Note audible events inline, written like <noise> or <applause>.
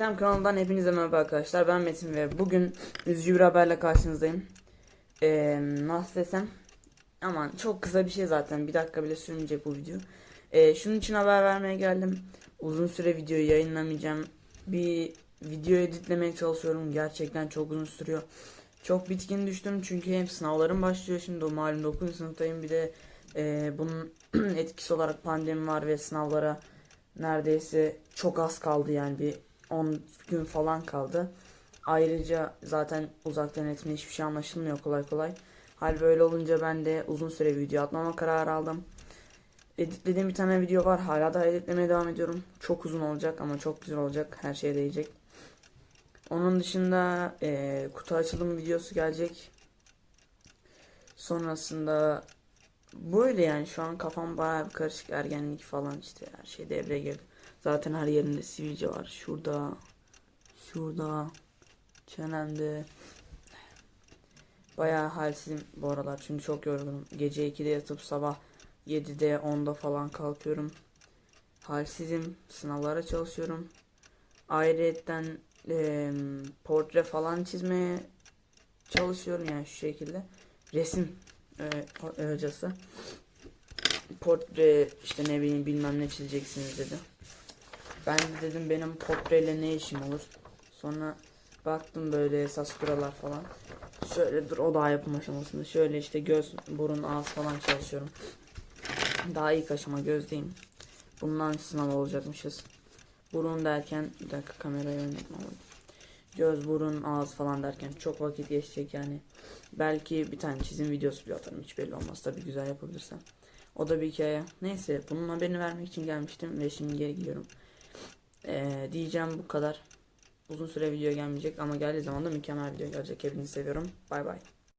Eğitim kanalından hepinize merhaba arkadaşlar. Ben Metin ve bugün üzücü bir haberle karşınızdayım. Ee, nasıl desem? Aman çok kısa bir şey zaten. Bir dakika bile sürmeyecek bu video. Ee, şunun için haber vermeye geldim. Uzun süre videoyu yayınlamayacağım. Bir video editlemeye çalışıyorum. Gerçekten çok uzun sürüyor. Çok bitkin düştüm çünkü hem sınavlarım başlıyor şimdi o malum 9. sınıftayım bir de e, bunun <clears throat> etkisi olarak pandemi var ve sınavlara neredeyse çok az kaldı yani bir 10 gün falan kaldı. Ayrıca zaten uzaktan eğitimde hiçbir şey anlaşılmıyor kolay kolay. Hal böyle olunca ben de uzun süre video atmama kararı aldım. Editlediğim bir tane video var. Hala da editlemeye devam ediyorum. Çok uzun olacak ama çok güzel olacak. Her şeye değecek. Onun dışında eee, kutu açılım videosu gelecek. Sonrasında böyle yani şu an kafam bayağı bir karışık ergenlik falan işte her şey devreye girdi. Zaten her yerinde sivilce var. Şurada, şurada, çenemde. Bayağı halsizim bu aralar çünkü çok yorgunum. Gece 2'de yatıp sabah 7'de 10'da falan kalkıyorum. Halsizim, sınavlara çalışıyorum. Ayrıyetten eee, portre falan çizmeye çalışıyorum yani şu şekilde. Resim e, hocası. Portre işte ne bileyim bilmem ne çizeceksiniz dedi. Ben de dedim benim portreyle ne işim olur. Sonra baktım böyle esas kurallar falan. Şöyle dur o daha yapım aşamasında. Şöyle işte göz, burun, ağız falan çalışıyorum. Daha ilk aşama gözdeyim. Bundan sınav olacakmışız. Burun derken bir dakika kamerayı oynatmam. Göz, burun, ağız falan derken çok vakit geçecek yani. Belki bir tane çizim videosu bile atarım hiç belli olmaz tabii güzel yapabilirsem. O da bir hikaye. Neyse bunun haberini vermek için gelmiştim ve şimdi geri gidiyorum. Ee, diyeceğim bu kadar. Uzun süre video gelmeyecek ama geldiği zaman da mükemmel video gelecek. Hepinizi seviyorum. Bay bay.